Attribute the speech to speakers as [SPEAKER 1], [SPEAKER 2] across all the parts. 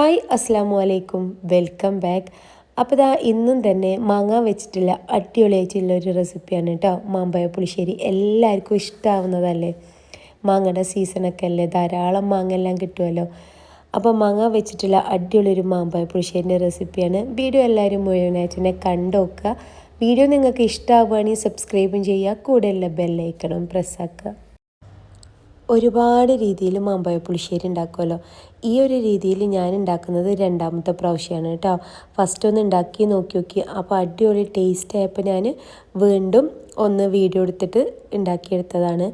[SPEAKER 1] Hi അസ്സാം വലൈക്കും welcome back. അപ്പോൾ ഇതാ ഇന്നും തന്നെ മാങ്ങ വെച്ചിട്ടുള്ള അടിപൊളിയായിട്ടുള്ള ഒരു റെസിപ്പിയാണ് കേട്ടോ മാമ്പഴ പുളിശ്ശേരി എല്ലാവർക്കും ഇഷ്ടമാവുന്നതല്ലേ മാങ്ങയുടെ സീസണൊക്കെ അല്ലേ? ധാരാളം മാങ്ങ എല്ലാം കിട്ടുമല്ലോ അപ്പോൾ മാങ്ങ വെച്ചിട്ടുള്ള അടിപൊളി ഒരു മാമ്പഴ പുളിശ്ശേരിന്റെ റെസിപ്പിയാണ്. വീഡിയോ എല്ലാവരും മുഴുവനായിട്ട് തന്നെ കണ്ടുനോക്കുക വീഡിയോ നിങ്ങൾക്ക് ഇഷ്ടമാവുകയാണെങ്കിൽ സബ്സ്ക്രൈബും ചെയ്യുക. കൂടെയുള്ള ബെല്ലൈക്കണം പ്രസ്സാക്കുക ഒരുപാട് രീതിയിൽ മാമ്പഴ പുളിശ്ശേരി ഉണ്ടാക്കുമല്ലോ. ഈ ഒരു രീതിയിൽ ഞാൻ ഉണ്ടാക്കുന്നത് രണ്ടാമത്തെ പ്രാവശ്യമാണ് കേട്ടോ. ഫസ്റ്റ് ഒന്ന് ഉണ്ടാക്കി നോക്കി നോക്കി. അപ്പോൾ അടിപൊളി ടേസ്റ്റ് ആയപ്പോൾ ഞാൻ വീണ്ടും ഒന്ന് വീഡിയോ എടുത്തിട്ട് ഉണ്ടാക്കിയെടുത്തതാണ്.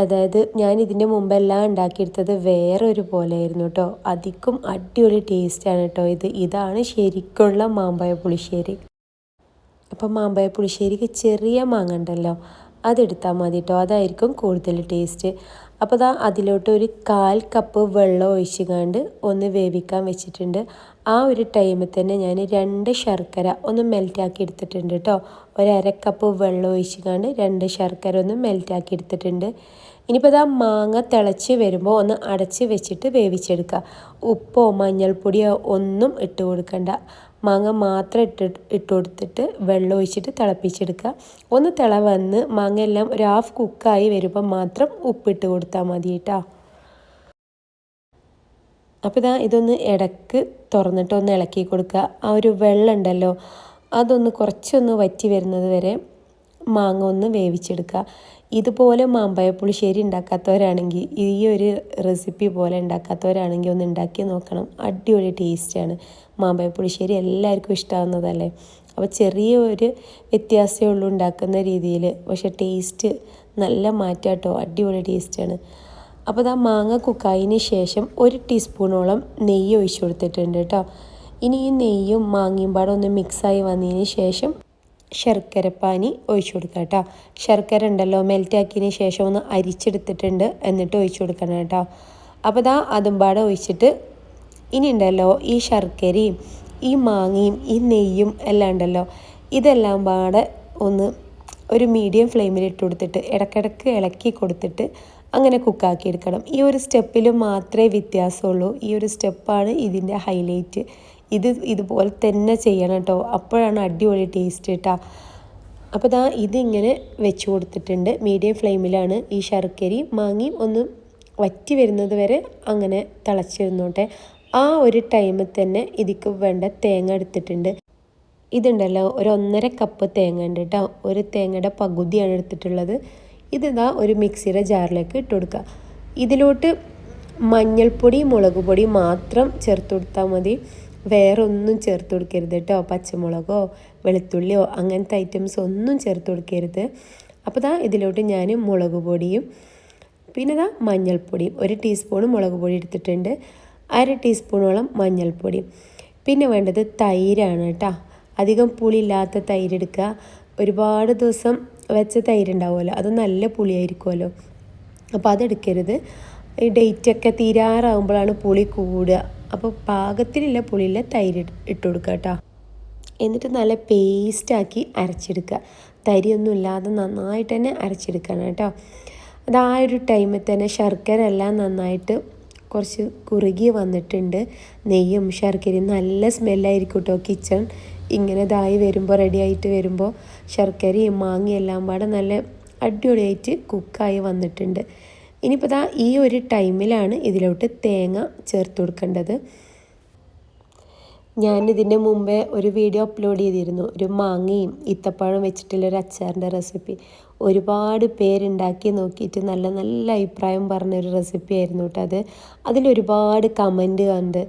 [SPEAKER 1] അതായത് ഞാൻ ഇതിന്റെ മുമ്പെല്ലാം ഉണ്ടാക്കിയെടുത്തത് വേറെ ഒരു പോലെയായിരുന്നു കേട്ടോ. അധികം അടിപൊളി ടേസ്റ്റാണ് കേട്ടോ ഇത്. ഇതാണ് ശരിക്കുള്ള മാമ്പഴ പുളിശ്ശേരി. അപ്പം മാമ്പഴ പുളിശ്ശേരിക്ക് ചെറിയ മാങ്ങ ഉണ്ടല്ലോ. അതെടുത്താൽ മതി കേട്ടോ. അതായിരിക്കും കൂടുതൽ ടേസ്റ്റ് അപ്പോൾ ദാ അതിലോട്ട് ഒരു കാൽ കപ്പ് വെള്ളം ഒഴിച്ചുകൊണ്ട് ഒന്ന് വേവിക്കാൻ വെച്ചിട്ടുണ്ട്. ആ ഒരു ടൈമിൽ തന്നെ ഞാൻ രണ്ട് ശർക്കര ഒന്ന് മെൽറ്റാക്കി എടുത്തിട്ടുണ്ട് കേട്ടോ ഒരു അര കപ്പ് വെള്ളം ഒഴിച്ചുകൊണ്ട് രണ്ട് ശർക്കര ഒന്ന് മെൽറ്റാക്കി എടുത്തിട്ടുണ്ട്. ഇനിയിപ്പോൾ ഇതാ മാങ്ങ തിളച്ച് വരുമ്പോൾ ഒന്ന് അടച്ച് വെച്ചിട്ട് വേവിച്ചെടുക്കുക ഉപ്പോ മഞ്ഞൾപ്പൊടിയോ ഒന്നും ഇട്ട് കൊടുക്കണ്ട. മാങ്ങ മാത്രം ഇട്ട് ഇട്ട് കൊടുത്തിട്ട് വെള്ളം ഒഴിച്ചിട്ട് തിളപ്പിച്ചെടുക്കുക. ഒന്ന് തിള വന്ന് മാങ്ങ എല്ലാം ഒരു ഹാഫ് കുക്കായി വരുമ്പോൾ മാത്രം ഉപ്പിട്ട് കൊടുത്താൽ മതി കേട്ടോ അപ്പോൾ ഇതാ ഇതൊന്ന് ഇടയ്ക്ക് തുറന്നിട്ട് ഒന്ന് ഇളക്കി കൊടുക്കുക. ആ ഒരു വെള്ളം ഉണ്ടല്ലോ അതൊന്ന് കുറച്ചൊന്ന് വറ്റി വരുന്നത് വരെ മാങ്ങ ഒന്ന് വേവിച്ചെടുക്കുക. ഇതുപോലെ മാമ്പഴ ശരി ഉണ്ടാക്കാത്തവരാണെങ്കിൽ ഈ ഒരു റെസിപ്പി പോലെ ഉണ്ടാക്കാത്തവരാണെങ്കിൽ ഒന്ന് ഉണ്ടാക്കി നോക്കണം. അടിപൊളി ടേസ്റ്റാണ് മാമ്പഴ പുളിശ്ശേരി എല്ലാവർക്കും ഇഷ്ടമാവുന്നതല്ലേ അപ്പോൾ ചെറിയ ഒരു വ്യത്യാസമേ ഉള്ളൂ ഉണ്ടാക്കുന്ന രീതിയിൽ. പക്ഷേ ടേസ്റ്റ് നല്ല മാറ്റാട്ടോ അടിപൊളി ടേസ്റ്റാണ് അപ്പോൾ ഇതാ മാങ്ങ കുക്കായതിന് ശേഷം ഒരു ടീസ്പൂണോളം നെയ്യ് ഒഴിച്ചു കൊടുത്തിട്ടുണ്ട് കേട്ടോ. ഇനി ഈ നെയ്യും മാങ്ങയും പാടെ ഒന്ന് മിക്സായി വന്നതിന് ശേഷം ശർക്കരപ്പാനി ഒഴിച്ചു കൊടുക്കുക കേട്ടോ. ശർക്കര ഉണ്ടല്ലോ മെൽറ്റാക്കിയതിന് ശേഷം ഒന്ന് അരിച്ചെടുത്തിട്ടുണ്ട് എന്നിട്ട് ഒഴിച്ചു കൊടുക്കണം കേട്ടോ. അപ്പോൾ ഇതാ അതും പാടെ ഒഴിച്ചിട്ട് ഇനി ഉണ്ടല്ലോ ഈ ശർക്കരയും ഈ മാങ്ങയും ഈ നെയ്യും എല്ലാം ഉണ്ടല്ലോ. ഇതെല്ലാം പാടെ ഒന്ന് ഒരു മീഡിയം ഫ്ലെയിമിൽ ഇട്ട് കൊടുത്തിട്ട് ഇടക്കിടക്ക് ഇളക്കി കൊടുത്തിട്ട് അങ്ങനെ കുക്കാക്കി എടുക്കണം. ഈ ഒരു സ്റ്റെപ്പിൽ മാത്രമേ വ്യത്യാസമുള്ളൂ. ഈ ഒരു സ്റ്റെപ്പാണ് ഇതിന്റെ ഹൈലൈറ്റ് ഇത് ഇതുപോലെ തന്നെ ചെയ്യണം കേട്ടോ. അപ്പോഴാണ് അടിപൊളി ടേസ്റ്റ് കേട്ടോ അപ്പോൾ ദാ ഇതിങ്ങനെ വെച്ച് കൊടുത്തിട്ടുണ്ട്. മീഡിയം ഫ്ലെയിമിലാണ് ഈ ശർക്കരി മാങ്ങി ഒന്ന് വറ്റി വരുന്നത് വരെ അങ്ങനെ തിളച്ചിരുന്നോട്ടെ. ആ ഒരു ടൈമിൽ തന്നെ ഇതിക്ക് വേണ്ട തേങ്ങ എടുത്തിട്ടുണ്ട്. ഇതുണ്ടല്ലോ ഒരു ഒന്നര കപ്പ് തേങ്ങ ഉണ്ട് കേട്ടോ ഒരു തേങ്ങയുടെ പകുതിയാണ് എടുത്തിട്ടുള്ളത്. ഇതിതാ ഒരു മിക്സിയുടെ ജാറിലേക്ക് ഇട്ട് കൊടുക്കുക ഇതിലോട്ട് മഞ്ഞൾപ്പൊടി മുളക് പൊടി മാത്രം ചേർത്ത് കൊടുത്താൽ മതി. വേറെ ഒന്നും ചേർത്ത് കൊടുക്കരുത് കേട്ടോ പച്ചമുളകോ വെളുത്തുള്ളിയോ അങ്ങനത്തെ ഐറ്റംസ് ഒന്നും ചേർത്ത് കൊടുക്കരുത്. അപ്പോൾ ദാ ഇതിലോട്ട് ഞാൻ മുളക് പൊടിയും പിന്നെ ദാ മഞ്ഞൾപ്പൊടിയും ഒരു ടീസ്പൂൺ മുളക് പൊടി എടുത്തിട്ടുണ്ട്. അര ടീസ്പൂണോളം മഞ്ഞൾപ്പൊടി. പിന്നെ വേണ്ടത് തൈരാണ് കേട്ടോ. അധികം പുളിയില്ലാത്ത തൈര് എടുക്കുക. ഒരുപാട് ദിവസം വെച്ച തൈര് ഉണ്ടാവുമല്ലോ അത് നല്ല പുളിയായിരിക്കുമല്ലോ. അപ്പോൾ അതെടുക്കരുത് ഈ ഡേറ്റൊക്കെ തീരാറാകുമ്പോഴാണ് പുളി കൂടുക. അപ്പോൾ പാകത്തിലുള്ള പുളിയില്ല തൈര് ഇട്ട് കൊടുക്കുക കേട്ടോ. എന്നിട്ട് നല്ല പേസ്റ്റാക്കി അരച്ചെടുക്കുക. തരിയൊന്നും ഇല്ലാതെ നന്നായിട്ട് തന്നെ അരച്ചെടുക്കണം കേട്ടോ. അത് ആ ഒരു ടൈമിൽ തന്നെ ശർക്കര എല്ലാം നന്നായിട്ട് കുറച്ച് കുറുകി വന്നിട്ടുണ്ട്. നെയ്യും ശർക്കരയും നല്ല സ്മെല്ലായിരിക്കും കേട്ടോ കിച്ചൺ. ഇങ്ങനെ ഇതായി വരുമ്പോൾ റെഡി ആയിട്ട് വരുമ്പോൾ ശർക്കരയും മാങ്ങയും എല്ലാം പാടെ നല്ല അടിപൊളിയായിട്ട് കുക്കായി വന്നിട്ടുണ്ട്. ഇനിയിപ്പോൾ ഈ ഒരു ടൈമിലാണ് ഇതിലോട്ട് തേങ്ങ ചേർത്ത് കൊടുക്കേണ്ടത്. ഞാൻ ഇതിന്റെ മുമ്പേ ഒരു വീഡിയോ അപ്ലോഡ് ചെയ്തിരുന്നു. ഒരു മാങ്ങയും ഇത്തപ്പഴം വെച്ചിട്ടുള്ള ഒരു അച്ചാറിന്റെ റെസിപ്പി ഒരുപാട് പേരുണ്ടാക്കി നോക്കിയിട്ട് നല്ല നല്ല അഭിപ്രായം പറഞ്ഞൊരു റെസിപ്പി ആയിരുന്നു കേട്ടോ അത്. അതിലൊരുപാട് കമന്റ് കണ്ട്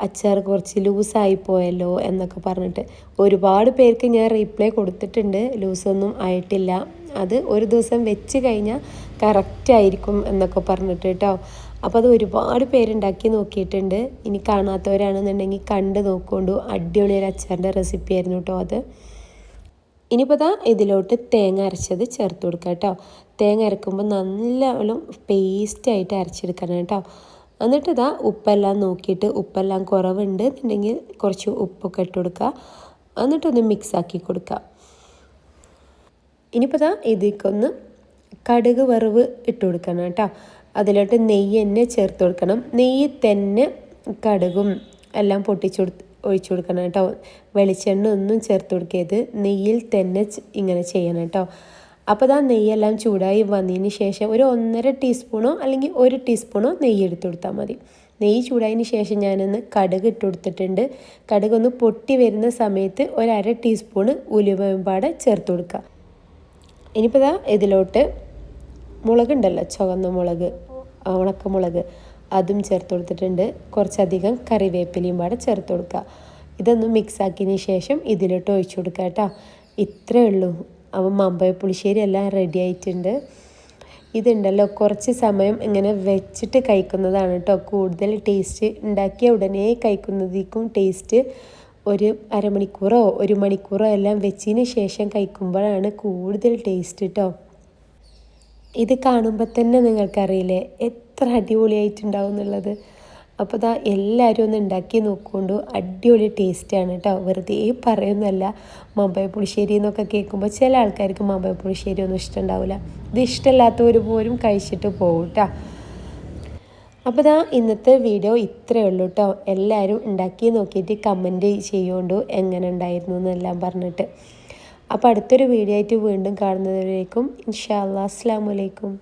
[SPEAKER 1] അച്ചാർ കുറച്ച് ലൂസായി പോയല്ലോ എന്നൊക്കെ പറഞ്ഞിട്ട് ഒരുപാട് പേർക്ക് ഞാൻ റീപ്ലൈ കൊടുത്തിട്ടുണ്ട്. ലൂസൊന്നും ആയിട്ടില്ല. അത് ഒരു ദിവസം വെച്ച് കഴിഞ്ഞാൽ കറക്റ്റ് ആയിരിക്കും എന്നൊക്കെ പറഞ്ഞിട്ട് കേട്ടോ അപ്പോൾ അത് ഒരുപാട് പേരുണ്ടാക്കി നോക്കിയിട്ടുണ്ട്. ഇനി കാണാത്തവരാണെന്നുണ്ടെങ്കിൽ കണ്ട് നോക്കൊണ്ടു. അടിപൊളി ഒരു അച്ചാറിന്റെ റെസിപ്പി ആയിരുന്നു കേട്ടോ അത്. ഇനിയിപ്പോൾ ദാ ഇതിലോട്ട് തേങ്ങ അരച്ചത് ചേർത്ത് കൊടുക്കുക കേട്ടോ തേങ്ങ അരക്കുമ്പോൾ നല്ലോണം പേസ്റ്റായിട്ട് അരച്ചെടുക്കണം കേട്ടോ എന്നിട്ട് ഇതാ ഉപ്പെല്ലാം നോക്കിയിട്ട് ഉപ്പെല്ലാം കുറവുണ്ട് എന്നുണ്ടെങ്കിൽ കുറച്ച് ഉപ്പൊക്കെ ഇട്ട് കൊടുക്കുക എന്നിട്ടൊന്ന് മിക്സാക്കി കൊടുക്കുക ഇനിയിപ്പോൾ ഇതാ ഇതിക്കൊന്ന് കടുക് വറവ് ഇട്ട് കൊടുക്കണം കേട്ടോ അതിലോട്ട് നെയ്യ് തന്നെ ചേർത്ത് കൊടുക്കണം. നെയ്യ് തന്നെ കടുകും എല്ലാം പൊട്ടിച്ചു കൊടുത്ത് ഒഴിച്ചു കൊടുക്കണം കേട്ടോ. വെളിച്ചെണ്ണ ഒന്നും ചേർത്ത് കൊടുക്കരുത്. നെയ്യിൽ തന്നെ ഇങ്ങനെ ചെയ്യണം കേട്ടോ. അപ്പോൾ ഇതാ നെയ്യെല്ലാം ചൂടായി വന്നതിന് ശേഷം ഒരു ഒന്നര ടീസ്പൂണോ അല്ലെങ്കിൽ ഒരു ടീസ്പൂണോ നെയ്യ് എടുത്തു കൊടുത്താൽ മതി. നെയ്യ് ചൂടായതിന് ശേഷം ഞാനൊന്ന് കടുക് ഇട്ട് കൊടുത്തിട്ടുണ്ട്. കടുക് ഒന്ന് പൊട്ടി വരുന്ന സമയത്ത് ഒരു അര ടീസ്പൂണ് ഉലുവയും ചേർത്ത് കൊടുക്കുക. ഇനിയിപ്പോൾ ഇതാ ഇതിലോട്ട് മുളകുണ്ടല്ലോ ചുവന്ന മുളക് ഉണക്കമുളക് അതും ചേർത്ത് കൊടുത്തിട്ടുണ്ട്. കുറച്ചധികം കറിവേപ്പിലയും പാടെ ചേർത്ത് കൊടുക്കുക. ഇതൊന്ന് മിക്സ് ആക്കിയതിന് ശേഷം ഇതിലോട്ട് ഒഴിച്ചു കൊടുക്കുക കേട്ടോ. ഇത്രയേ ഉള്ളൂ. അപ്പം മമ്പയ പുളിശ്ശേരി എല്ലാം റെഡി ആയിട്ടുണ്ട്. ഇതുണ്ടല്ലോ കുറച്ച് സമയം ഇങ്ങനെ വെച്ചിട്ട് കഴിക്കുന്നതാണ് കേട്ടോ. കൂടുതൽ ടേസ്റ്റ് ഉണ്ടാക്കിയ ഉടനെ കഴിക്കുന്നതിക്കും ടേസ്റ്റ് ഒരു അരമണിക്കൂറോ ഒരു മണിക്കൂറോ എല്ലാം വെച്ചതിന് ശേഷം കഴിക്കുമ്പോഴാണ് കൂടുതൽ ടേസ്റ്റ് കേട്ടോ. ഇത് കാണുമ്പോൾ തന്നെ നിങ്ങൾക്കറിയില്ലേ? എത്ര അടിപൊളിയായിട്ടുണ്ടാവും എന്നുള്ളത് അപ്പോൾ ദാ എല്ലാവരും ഒന്ന് ഉണ്ടാക്കി നോക്കുകൊണ്ടു. അടിപൊളി ടേസ്റ്റാണ് കേട്ടോ വെറുതെ പറയുന്നല്ല മമ്പയ പുളിശ്ശേരി എന്നൊക്കെ കേൾക്കുമ്പോൾ ചില ആൾക്കാർക്ക് മമ്പയ പുളിശ്ശേരി ഒന്നും ഇഷ്ടമുണ്ടാവില്ല ഇത് ഇഷ്ടമില്ലാത്തവർ പോലും കഴിച്ചിട്ട് പോകും കേട്ടോ അപ്പോൾ ദാ ഇന്നത്തെ വീഡിയോ ഇത്രയേ ഉള്ളൂ കേട്ടോ എല്ലാവരും ഉണ്ടാക്കി നോക്കിയിട്ട് കമന്റ് ചെയ്യുകൊണ്ടു എങ്ങനെ ഉണ്ടായിരുന്നു എന്നെല്ലാം പറഞ്ഞിട്ട്. അപ്പോൾ അടുത്തൊരു വീഡിയോ ആയിട്ട് വീണ്ടും കാണുന്നതിലേക്കും ഇൻഷാ അല്ലാ അസ്സാം വലൈക്കും